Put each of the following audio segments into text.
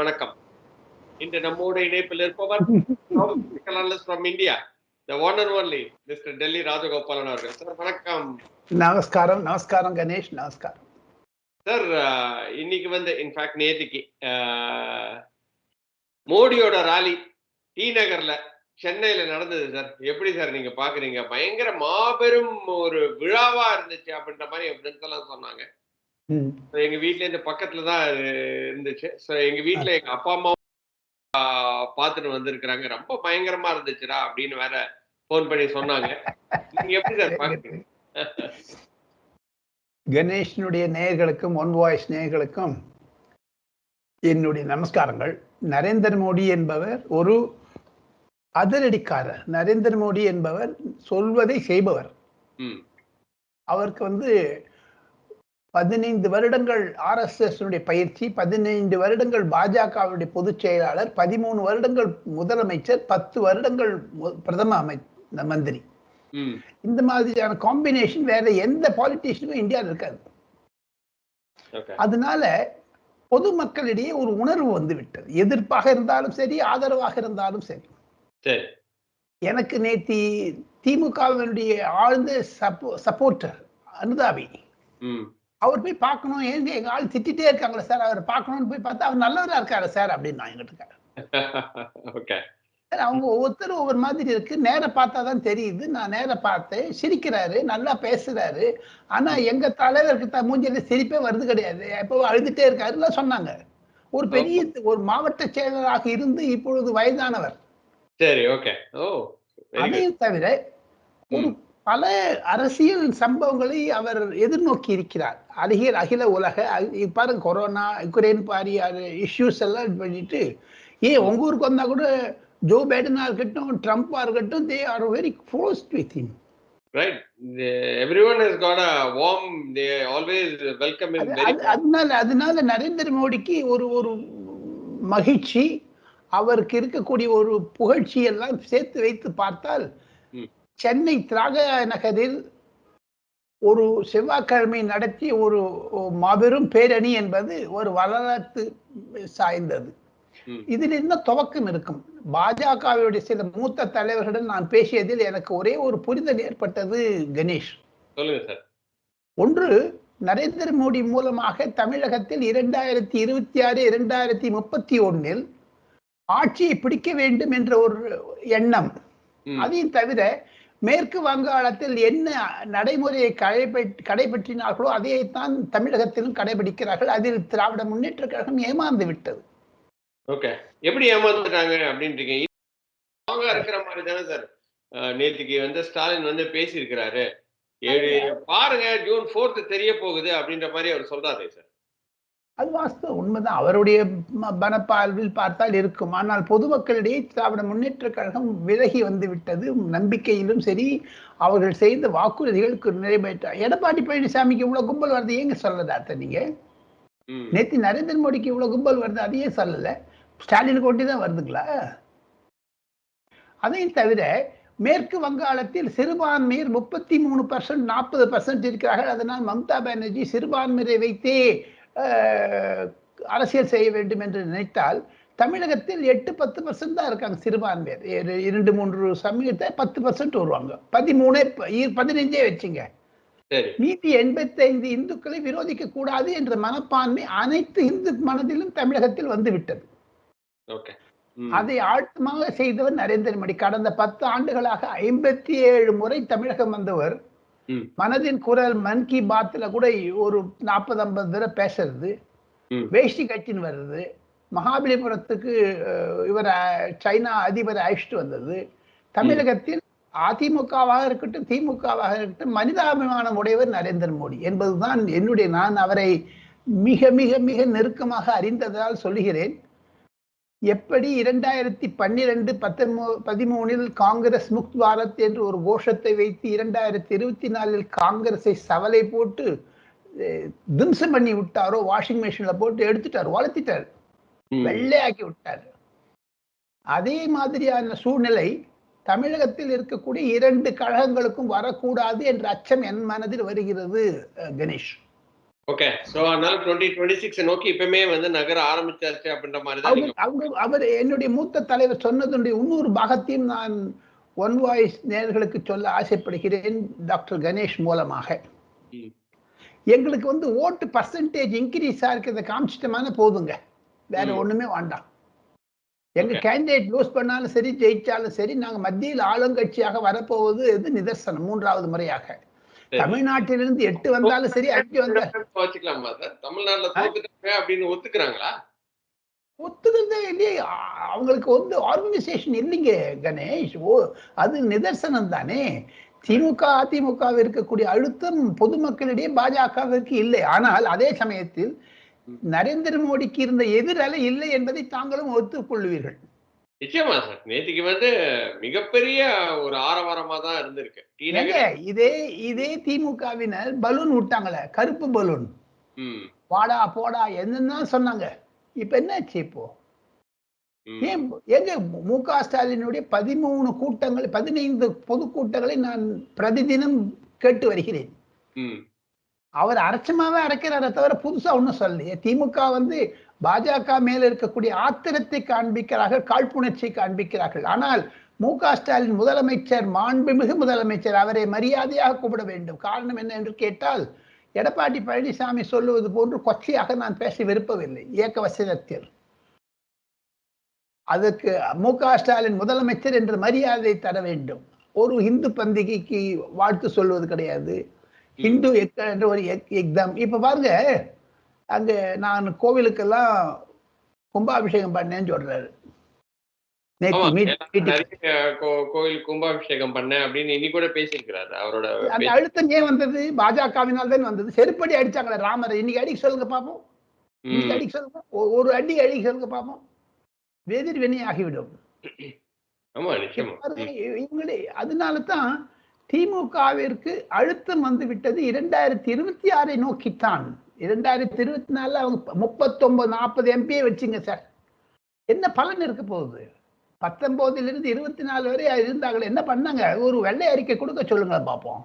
வணக்கம். இன்று நம்மோடு இணைப்பில் இருப்பவர் from India the one and only mister Delhi Rajagopalan அவர்கள். சார் வணக்கம். நமஸ்காரம் நமஸ்காரம் கணேஷ் நமஸ்காரம். சார் இன்னைக்கு வந்து இன்ஃபேக்ட் நேற்றுக்கு மோடியோட ராலி டி நகர்ல சென்னையில நடந்தது சார் எப்படி சார் நீங்க பாக்குறீங்க? பயங்கர மாபெரும் ஒரு விழாவா இருந்துச்சு அப்படின்ற மாதிரி என் ஃப்ரெண்ட்ஸ் எல்லாம் சொன்னாங்க. எங்க வீட்ல இருந்து பக்கத்துல தான் இருந்துச்சு. ஸோ எங்க வீட்ல எங்க அப்பா அம்மா பார்த்துட்டு வந்திருக்கிறாங்க. ரொம்ப பயங்கரமா இருந்துச்சுடா அப்படின்னு வேற ஃபோன் பண்ணி சொன்னாங்க. நீங்க எப்படி சார் பாக்குறீங்க? கணேஷனுடைய நேயர்களுக்கும் ஒன் வாய்ஸ் நேயர்களுக்கும் என்னுடைய நமஸ்காரங்கள். நரேந்திர மோடி என்பவர் ஒரு அதிரடிக்காரர். நரேந்திர மோடி என்பவர் சொல்வதை செய்பவர். அவருக்கு வந்து பதினைந்து வருடங்கள் ஆர்எஸ்எஸ் பயிற்சி பதினைந்து வருடங்கள் பாஜகவுடைய பொதுச் செயலாளர் பதிமூணு வருடங்கள் முதலமைச்சர் பத்து வருடங்கள் பிரதம அமை மந்திரி. இந்த மாதிரியான காம்பினேஷன் வேற எந்த பாலிட்டிஷியனுக்கும் இந்தியாவில் இருக்காது. அதனால பொதுமக்களிடையே ஒரு உணர்வு வந்து விட்டது எதிர்ப்பாக இருந்தாலும் சரி ஆதரவாக இருந்தாலும் சரி. எனக்கு நேத்தி திமுகவினுடைய ஆழ்ந்த சப்போ சப்போர்ட்டர் அனுதாபி. அவர் போய் பார்க்கணும் ஏங்க எங்க ஆள் திட்டிட்டே இருக்காங்களே சார்? அவர் பார்க்கணும்னு போய் பார்த்தா அவர் நல்லவரா இருக்காரு சார் அப்படின்னு நான் எங்கிட்ட சார், அவங்க ஒவ்வொருத்தரும் ஒவ்வொரு மாதிரி இருக்கு. நேர பார்த்தா தான் தெரியுது. நான் நேர பார்த்தேன். சிரிக்கிறாரு நல்லா பேசுறாரு. ஆனா எங்க தலைவருக்கு மூஞ்சில சிரிப்பே வருது கிடையாது. எப்போ அழுதுட்டே இருக்காருலாம் சொன்னாங்க. ஒரு பெரிய ஒரு மாவட்ட செயலராக இருந்து இப்பொழுது வயதானவர். சரி ஓகே அதையும் தவிர ஒரு பல அரசியல் சம்பவங்களை அவர் எதிர்நோக்கி இருக்கிறார் அருகில் அகில உலக பாருங்க கொரோனா யுக்ரைன் பாரியான இஷ்யூஸ் எல்லாம் பண்ணிட்டு ஏன் உங்க ஊருக்கு வந்தா கூட ஜோ பைடனா இருக்கட்டும் ட்ரம்ப்பா இருக்கட்டும் they are very close with him right everyone has got a warm they always welcome in அதனால அதனால நரேந்திர மோடிக்கு ஒரு ஒரு மகிழ்ச்சி அவருக்கு இருக்கக்கூடிய ஒரு புகழ்ச்சி எல்லாம் சேர்த்து வைத்து பார்த்தால். சென்னை தியாக நகரில் ஒரு செவ்வாய்க்கிழமை நடத்திய ஒரு மாபெரும் பேரணி என்பது ஒரு வரலாற்று சாய்ந்தது. இதில் என்ன துவக்கம் இருக்கும்? பாஜகவுடைய சில மூத்த தலைவர்களுடன் நான் பேசியதில் எனக்கு ஒரே ஒரு புரிதல் ஏற்பட்டது கணேஷ். சொல்லுங்க சார். ஒன்று நரேந்திர மோடி மூலமாக தமிழகத்தில் இரண்டாயிரத்தி இருபத்தி ஆறு இரண்டாயிரத்தி முப்பத்தி ஒன்னில் ஆட்சியை பிடிக்க வேண்டும் என்ற ஒரு எண்ணம். அதையும் தவிர மேற்கு வங்காளத்தில் என்ன நடைமுறையை கடைபெற் கடைபெற்றினார்களோ அதைத்தான் தமிழகத்திலும் கடைபிடிக்கிறார்கள். அதில் திராவிட முன்னேற்ற கழகம் ஏமாந்து விட்டது. ஓகே. எப்படி ஏமாந்துட்டாங்க அப்படின்றீங்க? இருக்கிற மாதிரி தானே சார் நேற்றுக்கு வந்து ஸ்டாலின் வந்து பேசியிருக்கிறாரு. பாருங்க ஜூன் ஃபோர்த் தெரிய போகுது அப்படின்ற மாதிரி அவர் சொல்றாரு சார். அது வாஸ்தவம். உண்மைதான். அவருடைய மனப்பார்வில் பார்த்தால் இருக்கும். ஆனால் பொதுமக்களிடையே திராவிட முன்னேற்ற கழகம் விலகி வந்து விட்டது நம்பிக்கையிலும் சரி அவர்கள் செய்த வாக்குறுதிகளுக்கு நிறைவேற்ற எடப்பாடி பழனிசாமிக்கு இவ்வளவு கும்பல் வருது ஏங்க சொல்லல அத்தை நீங்க? நேத்து நரேந்திர மோடிக்கு இவ்வளவு கும்பல் வருது அதையே சொல்லல. ஸ்டாலினுக்கு ஒட்டி தான் வருதுங்களா? அதையும் தவிர மேற்கு வங்காளத்தில் சிறுபான்மையர் முப்பத்தி மூணு பர்சன்ட் நாற்பது பர்சன்ட் இருக்கிறார்கள். அதனால் மம்தா பானர்ஜி சிறுபான்மையரை வைத்தே அரசியல் செய்ய வேண்டும் என்று நினைத்தால் தமிழகத்தில் எட்டு பத்து பர்சன்ட் தான் இருக்காங்க சிறுபான்மையர் இரு- இரண்டு மூன்று சமயத்தை பத்து பர்சன்ட் வருவாங்க. பதிமூணே பதினைஞ்சே வச்சுங்க. மீதி எண்பத்தைந்து இந்துக்களை விரோதிக்க கூடாது என்ற மனப்பான்மை அனைத்து இந்து மனதிலும் தமிழகத்தில் வந்து விட்டது அதை ஆழ்த்தமாக செய்தவர் நரேந்திர மோடி. கடந்த பத்து ஆண்டுகளாக ஐம்பத்தி ஏழு முறை தமிழகம் வந்தவர். மனதின் குரல் மன் கி பாத்ல கூட ஒரு நாற்பது ஐம்பது தடவை பேசுறது. வேஷ்டி கட்டின்னு வர்றது. மகாபலிபுரத்துக்கு இவர் சைனா அதிபர் அழைச்சிட்டு வந்தது. தமிழகத்தில் அதிமுகவாக இருக்கட்டும் திமுகவாக இருக்கட்டும் மனிதாபிமானம் உடையவர் நரேந்திர மோடி என்பதுதான் என்னுடைய நான் அவரை மிக மிக மிக நெருக்கமாக அறிந்ததால் சொல்லுகிறேன். எப்படி இரண்டாயிரத்தி பன்னிரெண்டு பத்தொன்பது பதிமூணில் காங்கிரஸ் முக்த் பாரத் என்று ஒரு கோஷத்தை வைத்து இரண்டாயிரத்தி இருபத்தி நாலில் காங்கிரஸை சவலை போட்டு தும்சம் பண்ணி விட்டாரோ வாஷிங் மிஷின்ல போட்டு எடுத்துட்டார் வளர்த்திட்டார். வெள்ளையாக்கி விட்டார். அதே மாதிரியான சூழ்நிலை தமிழகத்தில் இருக்கக்கூடிய இரண்டு கழகங்களுக்கும் வரக்கூடாது என்ற அச்சம் என் மனதில் வருகிறது கணேஷ். ஓகே சோ அதனால டுவெண்ட்டி டுவெண்ட்டி சிக்ஸ் நோக்கி இப்பவுமே வந்து நகர ஆரம்பிச்சாச்சு அப்படின்ற மாதிரி தான் அவர் நீங்க அவர் என்னுடைய மூத்த தலைவர் சொன்னதுடைய இன்னொரு பாகத்தையும் நான் ஒன் வாய்ஸ் நேர்களுக்கு சொல்ல ஆசைப்படுகிறேன் டாக்டர் கணேஷ் மூலமாக. எங்களுக்கு வந்து ஓட்டு பர்சன்டேஜ் இன்க்ரீஸா இருக்கிறத காமிச்சிட்டமான போதுங்க வேற. ஒண்ணுமே வேண்டாம் எங்க. கேண்டிடேட் லூஸ் பண்ணாலும் சரி ஜெயிச்சாலும் சரி நாங்க மத்தியில் ஆளுங்கட்சியாக வரப்போவது இது நிதர்சனம் மூன்றாவது முறையாக. தமிழ்நாட்டிலிருந்து எட்டு வந்தாலும் சரி அஞ்சு வந்தாலும் வச்சுக்கலாமா சார்? தமிழ்நாட்டுல தோத்துட்டாங்க அப்படின்னு ஒத்துக்கிறாங்களா? ஒத்துக்கிறதே இல்லையே. அவங்களுக்கு வந்து ஆர்கனைசேஷன் இல்லைங்க கணேஷ். ஓ அது நிதர்சனம் தானே. திமுக அதிமுக இருக்கக்கூடிய அழுத்தம் பொதுமக்களிடையே பாஜகவிற்கு இல்லை. ஆனால் அதே சமயத்தில் நரேந்திர மோடிக்கு இருந்த எதிரலை இல்லை என்பதை தாங்களும் ஒத்துக்கொள்வீர்கள். நிச்சயமா சார். நேத்திக்கு வந்து மிகப்பெரிய ஒரு ஆரவாரமா தான் இருந்திருக்கு. ஏங்க இதே இதே திமுகவினர் பலூன் விட்டாங்களே கருப்பு பலூன். ம், வாடா போடா என்னன்னா சொன்னாங்க. இப்ப என்னாச்சு இப்போ. ஏன் எங்க மு க ஸ்டாலினுடைய பதிமூணு கூட்டங்கள் பதினைந்து பொதுக்கூட்டங்களை நான் பிரதிதினம் கேட்டு வருகிறேன். அவர் அரைச்சமாவே அரைக்கிறாரே தவிர புதுசா ஒன்றும் சொல்லலையே. திமுக வந்து பாஜக மேல இருக்கக்கூடிய ஆத்திரத்தை காண்பிக்கிறார்கள் காழ்ப்புணர்ச்சியை காண்பிக்கிறார்கள். ஆனால் மு க ஸ்டாலின் முதலமைச்சர் மாண்புமிகு முதலமைச்சர் அவரை மரியாதையாக கூப்பிட வேண்டும். காரணம் என்ன என்று கேட்டால் எடப்பாடி பழனிசாமி சொல்லுவது போன்று கொச்சையாக நான் பேச விருப்பவில்லை. இயக்க வசனத்தில். அதுக்கு மு க ஸ்டாலின் முதலமைச்சர் என்ற மரியாதை தர வேண்டும். ஒரு இந்து பந்திகைக்கு வாழ்த்து சொல்வது கிடையாது. ஹிந்து எக் என்ற ஒரு எக்ஸாம். இப்ப பாருங்க அங்க நான் கோவிலுக்கெல்லாம் கும்பாபிஷேகம் பண்ணேன்னு சொல்றாரு. நேத்து ஆமா, மீட்- ஏன்னா மீட்டிங். நிறைய கோ- கோயில் கும்பாபிஷேகம் பண்ணேன் அப்படின்னு இன்னைக்கு கூட பேசியிருக்கிறாரு அவரோட அந்த. அழுத்தம் ஏன் வந்தது? பாஜகவினால் தான் வந்தது. செருப்படி அடிச்சாங்களே ராமரை. இன்னைக்கு அடிக்க சொல்லுங்க பாப்போம். அடிக்க சொல்லுங்க. ஒரு அடி அடிக்க சொல்லுங்க பாப்போம். வெதிர் வினை ஆகிவிடும். இவங்களே. அதனால தான் திமுகவிற்கு அழுத்தம் வந்து விட்டது இரண்டாயிரத்தி இருபத்தி ஆறை நோக்கித்தான். இரண்டாயிரத்தி இருபத்தி நாலுல அவங்க முப்பத்தொன்பது நாற்பது எம்பியை வச்சுங்க சார் என்ன பலன் இருக்க போகுது? பத்தொன்பதுல இருந்து இருபத்தி நாலு வரை இருந்தாங்களே என்ன பண்ணாங்க? ஒரு வெள்ளை அறிக்கை கொடுக்க சொல்லுங்க பார்ப்போம்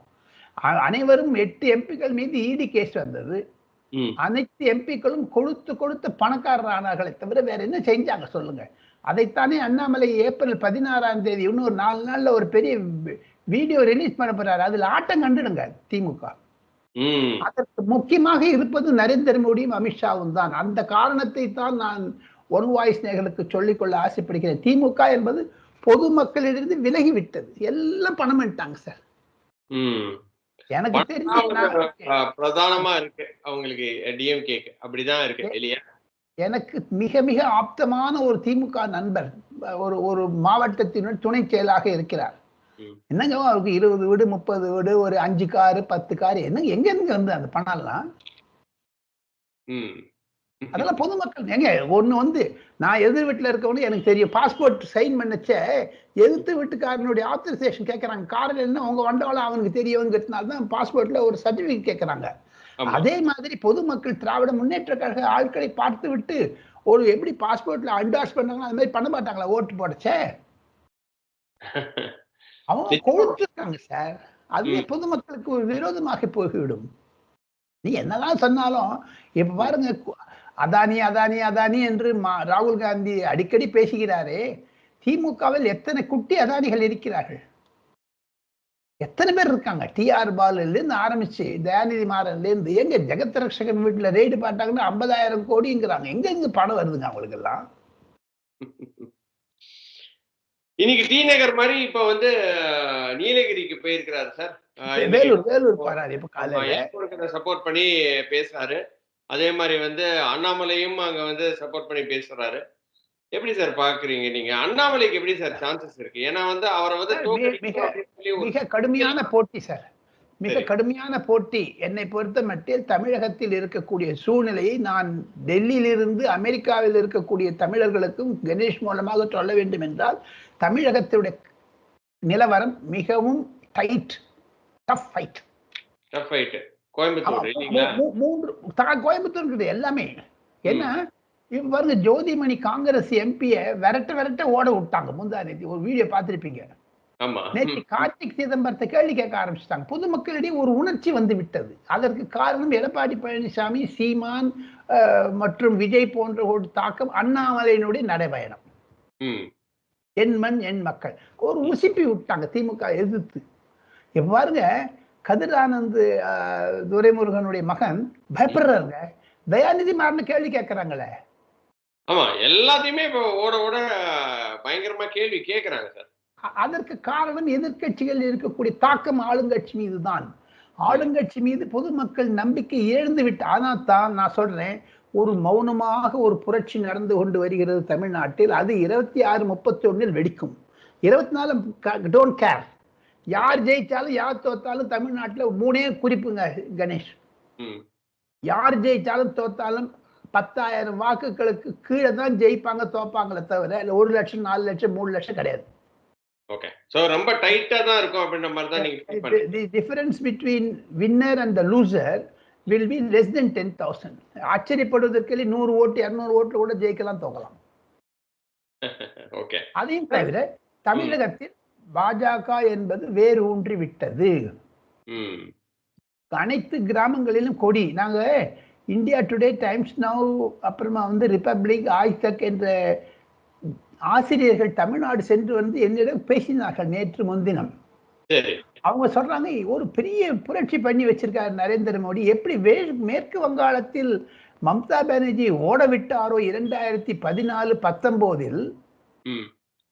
அனைவரும் எட்டு எம்பிக்கள் மீது இடி கேஸ் வந்தது. அனைத்து எம்பிக்களும் கொழுத்து கொழுத்து பணக்காரர் ஆனார்களே தவிர வேற என்ன செஞ்சாங்க சொல்லுங்க. அதைத்தானே அண்ணாமலை ஏப்ரல் பதினாறாம் தேதி இன்னொரு நாலு நாள்ல ஒரு பெரிய வீடியோ ரிலீஸ் பண்ண போறாரு. அதுல ஆட்டம் கண்டுடுங்க திமுக. அதற்கு முக்கியமாக இருப்பது நரேந்திர மோடியும் அமித்ஷாவும் தான். அந்த காரணத்தை தான் நான் ஒன் வாய்ஸ் நேர்களுக்கு சொல்லிக்கொள்ள ஆசைப்படுகிறேன். திமுக என்பது பொதுமக்களிலிருந்து விலகி விட்டது எல்லாம் பணம் பண்ணிட்டாங்க சார். எனக்கு தெரிஞ்சு பிரதானமா இருக்கு. அவங்களுக்கு அப்படிதான் இருக்கு இல்லையா? எனக்கு மிக மிக ஆப்தமான ஒரு திமுக நண்பர் ஒரு ஒரு மாவட்டத்தினுடைய துணை செயலாக இருக்கிறார். என்னங்க அவருக்கு இருபது வீடு முப்பது வீடு ஒரு அஞ்சு காரு பத்து காரு என்ன எங்க இருந்து வந்து அந்த பணம்லாம்? ம், அதெல்லாம் பொதுமக்கள் எங்க ஒண்ணு வந்து நான் எதிர் வீட்டுல இருக்கவனு எனக்கு தெரியும் பாஸ்போர்ட் சைன் பண்ணச்ச எதிர்த்து வீட்டுக்காரனுடைய ஆத்தரைசேஷன் கேட்கறாங்க காரில் என்ன உங்க வண்டவாளம் அவனுக்கு தெரியவங்கிறதுனால தான் பாஸ்போர்ட்ல ஒரு சர்டிபிகேட் கேட்கறாங்க. அதே மாதிரி பொதுமக்கள் திராவிட முன்னேற்ற கழக ஆட்களை பார்த்து விட்டு ஒரு எப்படி பாஸ்போர்ட்ல அண்டாஸ் பண்ணாங்களோ அது மாதிரி பண்ண மாட்டாங்களா ஓட்டு போடச்சே? அவங்க நிச்சயமா. கொழுத்துருக்காங்க சார். அதுவே பொதுமக்களுக்கு ஒரு விரோதமாக போய்விடும். நீ என்னதான் சொன்னாலும் இப்ப பாருங்க அதானி அதானி அதானி என்று ராகுல் காந்தி அடிக்கடி பேசுகிறாரே திமுகவில் எத்தனை குட்டி அதானிகள் இருக்கிறார்கள்? எத்தனை பேர் இருக்காங்க? டிஆர் பாலுல இருந்து ஆரம்பிச்சு தயாநிதி மாறன்ல இருந்து எங்க ஜெகத் ரட்சகன் வீட்டுல ரெய்டு பாட்டாங்கன்னா ஐம்பதாயிரம் கோடிங்கிறாங்க. எங்க எங்க பணம் வருதுங்க அவங்களுக்கு எல்லாம் இன்னைக்கு டி நகர் மாதிரி இப்ப வந்து நீலகிரிக்கு போயிருக்கிறாரு சார். வேலூர் வேலூர் போறாரு இப்ப காலையில. சப்போர்ட் பண்ணி பேசுறாரு. அதே மாதிரி வந்து அண்ணாமலையும் அங்க வந்து சப்போர்ட் பண்ணி பேசுறாரு. எப்படி சார் பாக்குறீங்க நீங்க? அண்ணாமலைக்கு எப்படி சார் சான்சஸ் இருக்கு? ஏன்னா வந்து அவரை வந்து மிக கடுமையான போட்டி சார். மிக. கடுமையான போட்டி என்னை பொறுத்த மட்டில் தமிழகத்தில் இருக்கக்கூடிய சூழ்நிலையை நான் டெல்லியிலிருந்து அமெரிக்காவில் இருக்கக்கூடிய தமிழர்களுக்கும் கணேஷ் மூலமாக சொல்ல வேண்டும் என்றால் தமிழகத்துடைய நிலவரம் மிகவும் டைட் டஃப் ஃபைட். கோயம்புத்தூர் மூன்று கோயம்புத்தூர் இருக்குது எல்லாமே. ஏன்னா பாருங்க ஜோதிமணி காங்கிரஸ் எம்பியை விரட்ட விரட்ட ஓட விட்டாங்க. முந்தா நேத்தி ஒரு வீடியோ பார்த்திருப்பீங்க. நேற்று கார்த்திக் சிதம்பரத்தை கேள்வி கேட்க ஆரம்பிச்சிட்டாங்க. பொதுமக்களிடையே ஒரு உணர்ச்சி வந்து விட்டது. அதற்கு காரணம் எடப்பாடி பழனிசாமி சீமான் மற்றும் விஜய் போன்ற ஒரு தாக்கம் அண்ணாமலையினுடைய நடைபயணம். என் மண் என் மக்கள். ஒரு உசிப்பி விட்டாங்க திமுக எதிர்த்து. இப்ப பாருங்க கதிரானந்த் துரைமுருகனுடைய மகன் பயப்படுறாருங்க. தயாநிதி மாறன் கேள்வி கேட்கறாங்களே. ஆமா எல்லாத்தையுமே இப்போ ஓட ஓட பயங்கரமா கேள்வி கேக்குறாங்க சார். அதற்கு காரணம் எதிர்க்கட்சிகள் இருக்கக்கூடிய தாக்கம் ஆளுங்கட்சி மீது தான் ஆளுங்கட்சி மீது பொதுமக்கள் நம்பிக்கை இழந்து விட்டு ஆனால் தான் நான் சொல்றேன் ஒரு மௌனமாக ஒரு புரட்சி நடந்து கொண்டு வருகிறது தமிழ்நாட்டில் அது இருபத்தி ஆறு முப்பத்தி ஒன்றில் வெடிக்கும். இருபத்தி நாலு டோன்ட் கேர் யார் ஜெயிச்சாலும் யார் தோத்தாலும் தமிழ்நாட்டில் மூணே குறிப்புங்க கணேஷ். யார் ஜெயிச்சாலும் தோத்தாலும் பத்தாயிரம் வாக்குகளுக்கு கீழே தான் ஜெயிப்பாங்க தோப்பாங்களே தவிர ஒரு லட்சம் நாலு லட்சம் மூணு லட்சம் கிடையாது. ஓகே சோ ரொம்ப டைட்டா தான் இருக்கும் அப்படின்ற மாதிரி தான் நீங்க பண்றீங்க. the difference between winner and the loser will be less than 10000 ஆச்சரியப்படுவதற்கு நூறு ஓட்டு இருநூறு ஓட்டு கூட ஜெயிக்கலாம் தோக்கலாம் ஓகே அதையும் தவிர தமிழகத்தில் பாஜக என்பது வேறு ஊன்றி விட்டது. ம் அனைத்து கிராமங்களிலும் கொடி. நாங்க இந்தியா டுடே டைம்ஸ் நவ் அப்புறமா வந்து ரிப்பப்ளிக் ஆய்தக் என்ற ஆசிரியர்கள் தமிழ்நாடு சென்று வந்து என்னிடம் பேசினார்கள் நேற்று முன்தினம். அவங்க சொல்றாங்க ஒரு பெரிய புரட்சி பண்ணி வச்சிருக்காரு நரேந்திர மோடி. எப்படி மேற்கு வங்காளத்தில் மம்தா பானர்ஜி ஓட விட்டாரோ இரண்டாயிரத்தி பதினாலு பத்தொன்பதில்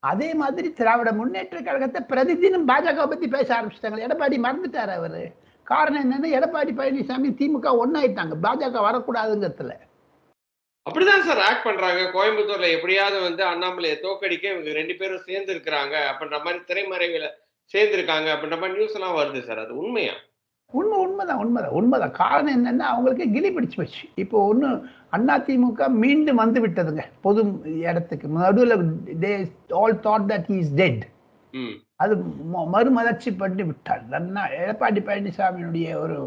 அதே மாதிரி திராவிட முன்னேற்ற கழகத்தை பிரதிதினம் பாஜக பத்தி பேச ஆரம்பிச்சிட்டாங்க எடப்பாடி மறந்துட்டாரு அவரு. காரணம் என்னன்னா எடப்பாடி பழனிசாமி திமுக ஒன்னாயிட்டாங்க பாஜக வரக்கூடாதுங்கிறதுல. அப்படிதான் சார் ஆக்ட் பண்றாங்க. கோயம்புத்தூர்ல எப்படியாவது வந்து அண்ணாமலையை தோக்கடிக்க இவங்க ரெண்டு பேரும் சேர்ந்து இருக்கிறாங்க அப்படின்ற மாதிரி திரைமறைவுல சேர்ந்து இருக்காங்க அப்படின்ற மாதிரி நியூஸ் எல்லாம் வருது சார். அது உண்மையா? உண்மை உண்மைதான் உண்மைதான் உண்மைதான். காரணம் என்னன்னா அவங்களுக்கு கிளி பிடிச்சு போச்சு. இப்போ ஒன்று அதிமுக மீண்டும் வந்து விட்டதுங்க. பொது இடத்துக்கு. நடுவில் they all thought that is dead அது மறுமலர்ச்சி பண்ணி விட்டார். நன்னா எடப்பாடி பழனிசாமியினுடைய ஒரு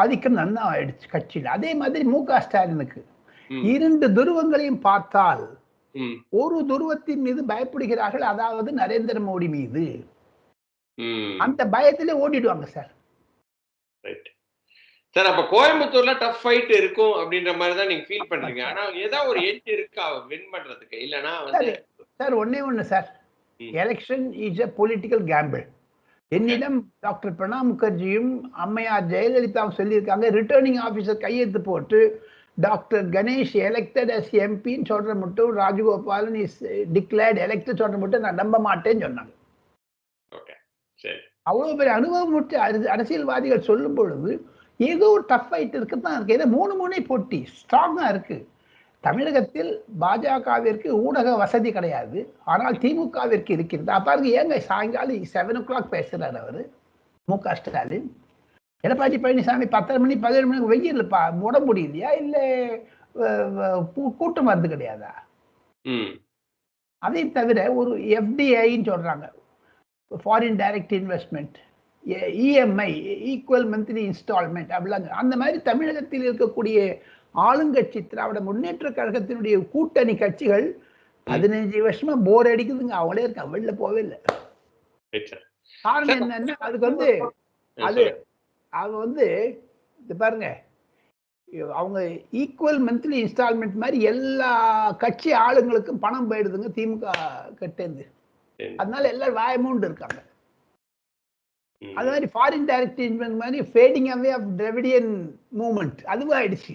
ஆதிக்கம் நன்னா ஆயிடுச்சு கட்சியில். அதே மாதிரி மு க ஸ்டாலினுக்கு. இரண்டு துருவங்களையும் பார்த்தால் ஒரு துருவத்தின் மீது பயப்படுகிறார்கள் அதாவது நரேந்திர மோடி மீது. அந்த பயத்திலே ஓடிடுவாங்க சார். சார் அப்ப கோயம்புத்தூர்ல டஃப் ஃபைட் இருக்கும் அப்படின்ற மாதிரி தான் நீங்க ஃபீல் பண்றீங்க. ஆனா ஏதோ ஒரு எட்ஜ் இருக்கா? வின் பண்றதுக்கு. இல்லனா வந்து சார் ஒண்ணே ஒண்ணு sir. Election is a political gamble என்னிடம் டாக்டர் பிரணாப் முகர்ஜியும் அம்மையார் ஜெயலலிதாவும் சொல்லியிருக்காங்க ரிட்டர்னிங் ஆஃபீஸர் கையெழுத்து போட்டு டாக்டர் கணேஷ் எலெக்டட் எஸ் எம்பின்னு சொல்ற மட்டும் ராஜகோபாலன் இஸ் டிக்ளேர்ட் எலெக்டட் சொல்ற மட்டும் நான் நம்ப மாட்டேன்னு சொன்னாங்க. அவ்வளவு பெரிய அனுபவம் அரசியல்வாதிகள் சொல்லும் பொழுது ஏதோ ஒரு டஃப் ஃபைட் இருக்கு. ஏதோ மூணு மூணே போட்டி ஸ்ட்ராங்கா இருக்கு. தமிழகத்தில் பாஜகவிற்கு ஊடக வசதி கிடையாது. ஆனால் திமுகவிற்கு இருக்கிறது. அப்ப பாருங்க ஏங்க சாயங்காலம் செவன் ஓ கிளாக் பேசுறாரு அவரு. மு க ஸ்டாலின். எடப்பாடி பழனிசாமி பத்தரை மணி பதினேழு மணிக்கு வெயில் முட முடியலையா இல்ல கூட்டம் வந்து கிடையாதா? அதையும் தவிர ஒரு எஃப்டிஐன்னு சொல்றாங்க. Foreign direct investment EMI equal monthly instalment அப்படிலாம் அந்த மாதிரி தமிழகத்தில் இருக்கக்கூடிய ஆளுங்கட்சி திராவிட முன்னேற்ற கழகத்தினுடைய கூட்டணி கட்சிகள் பதினஞ்சு வருஷமா போர் அடிக்குதுங்க. அவங்களே இருக்காங்க. வெளில போவே இல்லை. காரணம் என்னன்னா அதுக்கு வந்து அது அவங்க வந்து இது பாருங்க அவங்க ஈக்குவல் மந்த்லி இன்ஸ்டால்மெண்ட் மாதிரி எல்லா கட்சி ஆளுங்களுக்கும் பணம் போயிடுதுங்க திமுக கிட்டேருந்து அதனால எல்லாரும் வாயமூண்டு இருக்காங்க. அது மாதிரி ஃபாரின் டைரக்ட் இன்வெஸ்ட் மாதிரி fading away of Dravidian movement அதுவும் ஆயிடுச்சு.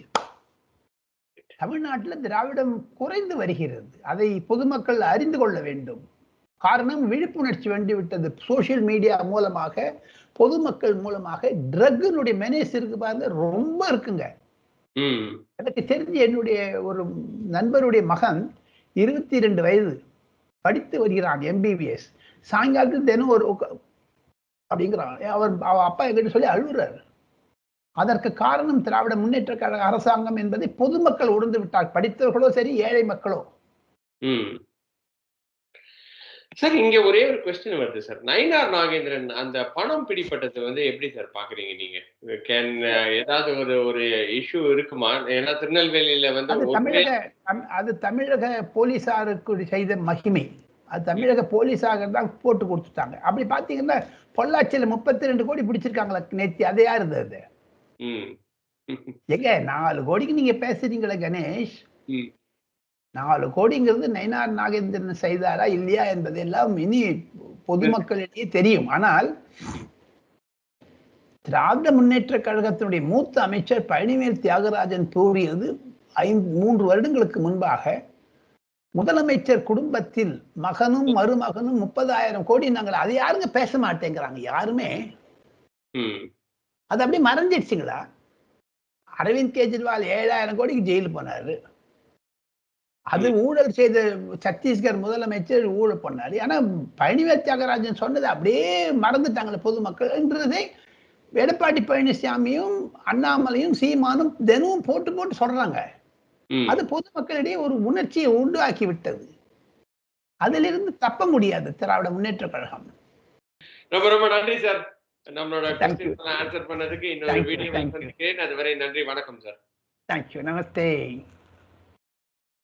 தமிழ்நாட்டில் திராவிடம் குறைந்து வருகிறது. அதை பொதுமக்கள் அறிந்து கொள்ள வேண்டும். காரணம் விழிப்புணர்ச்சி வேண்டி விட்டது. சோஷியல் மீடியா மூலமாக பொதுமக்கள் மூலமாக ட்ரக்கினுடைய மெனேஸ் இருக்கு பாருங்க ரொம்ப இருக்குங்க. எனக்கு தெரிஞ்சு என்னுடைய ஒரு நண்பருடைய மகன் இருபத்தி ரெண்டு வயது படித்து வருகிறான் எம்பிபிஎஸ் சாயங்காலத்தில் தினம் ஒரு அப்படிங்கிறான். அவர் அவ அப்பா என்கிட்ட சொல்லி அழுகுறாரு. அதற்கு காரணம் திராவிட முன்னேற்ற கழக அரசாங்கம் என்பதை பொதுமக்கள் உணர்ந்து விட்டார் படித்தவர்களோ சரி ஏழை மக்களோ. சார் இங்க ஒரே ஒரு கொஸ்டின் வருது சார் நயினார் நாகேந்திரன் அந்த பணம் பிடிப்பட்டது வந்து எப்படி சார் பாக்குறீங்க நீங்க? கேன் ஏதாவது ஒரு ஒரு இஷ்யூ இருக்குமா? ஏன்னா திருநெல்வேலியில வந்து தமிழக தம்- அது தமிழக போலீசாருக்கு செய்த மகிமை. அது தமிழக போலீஸாக தான் போட்டு கொடுத்துட்டாங்க. அப்படி பார்த்தீங்கன்னா பொள்ளாச்சியில் முப்பத்தி ரெண்டு கோடி பிடிச்சிருக்காங்களா நேத்தி? அது யாருது அது? எங்க நாலு கோடிக்கு நீங்க பேசுறீங்களே கணேஷ். நாலு கோடிங்கிறது நயினார் நாகேந்திரன் செய்தாரா இல்லையா என்பதெல்லாம் இனி பொதுமக்களிடையே தெரியும். ஆனால் திராவிட முன்னேற்ற கழகத்தினுடைய மூத்த அமைச்சர் பழனிவேல் தியாகராஜன் கூறியது ஐந்து மூன்று வருடங்களுக்கு முன்பாக முதலமைச்சர் குடும்பத்தில் மகனும் மருமகனும் முப்பதாயிரம் கோடி நாங்கள் அதை யாருங்க பேச மாட்டேங்கிறாங்க? யாருமே? அது அப்படியே மறைஞ்சிடுச்சுங்களா? அரவிந்த் கெஜ்ரிவால் ஏழாயிரம் கோடிக்கு ஜெயிலுக்கு போனாரு. அது ஊழல் செய்த சத்தீஸ்கர் முதலமைச்சர் ஊழல் பண்ணாரு. ஆனா பழனிவேல் தியாகராஜன் சொன்னதை அப்படியே மறந்துட்டாங்களே பொதுமக்கள் என்றதை எடப்பாடி பழனிசாமியும் அண்ணாமலையும் சீமானும் தினமும் போட்டு போட்டு சொல்றாங்க. அது பொதுமக்களிடையே ஒரு உணர்ச்சியை உண்டாக்கி விட்டது. அதிலிருந்து தப்ப முடியாது திராவிட முன்னேற்ற கழகம். ரொம்ப ரொம்ப நன்றி சார். நம்மளோட ஆன்சர் பண்ணதுக்கு இன்னொரு வீடியோ அதுவரை நன்றி வணக்கம் சார். தேங்க்யூ நமஸ்தே